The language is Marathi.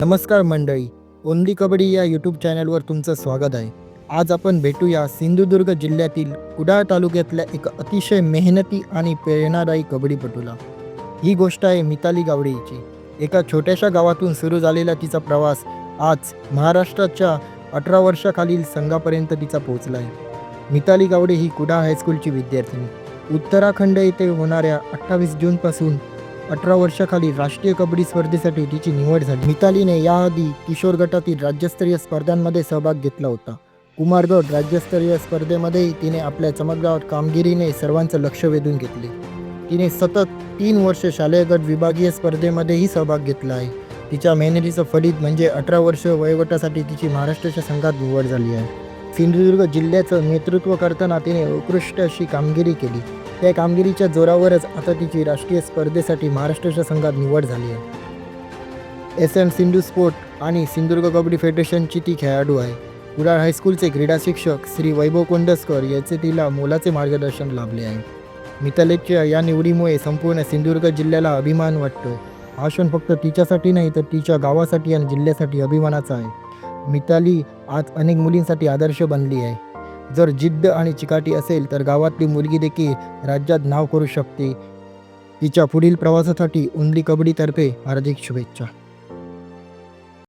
नमस्कार मंडळी ओंदी कबड्डी या यूट्यूब चॅनलवर तुमचं स्वागत आहे. आज आपण भेटूया सिंधुदुर्ग जिल्ह्यातील कुडाळ तालुक्यातल्या एक अतिशय मेहनती आणि प्रेरणादायी कबड्डीपटूला. ही गोष्ट आहे मिताली गावडेची. एका छोट्याशा गावातून सुरू झालेला तिचा प्रवास आज महाराष्ट्राच्या अठरा वर्षाखालील संघापर्यंत तिचा पोहोचला आहे मिताली गावडे ही कुडाळ हायस्कूलची विद्यार्थिनी. उत्तराखंड येथे होणाऱ्या अठ्ठावीस जूनपासून अठरा वर्षाखाली राष्ट्रीय कबड्डी स्पर्धेसाठी तिची निवड झाली. मितालीने याआधी किशोर गटातील राज्यस्तरीय स्पर्धांमध्ये सहभाग घेतला होता. कुमारगड राज्यस्तरीय स्पर्धेमध्येही तिने आपल्या चमकदार कामगिरीने सर्वांचं लक्ष वेधून घेतले. तिने सतत तीन वर्ष शालेय गट विभागीय स्पर्धेमध्येही सहभाग घेतला आहे. तिच्या मेहनतीचं फलित म्हणजे अठरा वर्ष वयोगटासाठी तिची महाराष्ट्राच्या संघात निवड झाली आहे. सिंधुदुर्ग जिल्ह्याचं नेतृत्व करताना तिने उत्कृष्ट अशी कामगिरी केली. त्या कामगिरीच्या जोरावरच आता तिची राष्ट्रीय स्पर्धेसाठी महाराष्ट्राच्या संघात निवड झाली आहे. एस एम सिंधू स्पोर्ट आणि सिंधुदुर्ग कबड्डी फेडरेशनची ती खेळाडू आहे. कुडाळ हायस्कूलचे क्रीडा शिक्षक श्री वैभव कोंडसकर याचे तिला मोलाचे मार्गदर्शन लाभले आहे. मितालेच्या या निवडीमुळे संपूर्ण सिंधुदुर्ग जिल्ह्याला अभिमान वाटतो हा क्षण फक्त तिच्यासाठी नाही तर तिच्या गावासाठी आणि जिल्ह्यासाठी अभिमानाचा आहे. मिताली आज अनेक मुलींसाठी आदर्श बनली आहे. जर जिद्द आणि चिकाटी असेल तर गावातली मुलगी देखील राज्यात नाव करू शकते. तिच्या पुढील प्रवासासाठी उंदली कबड्डीतर्फे हार्दिक शुभेच्छा.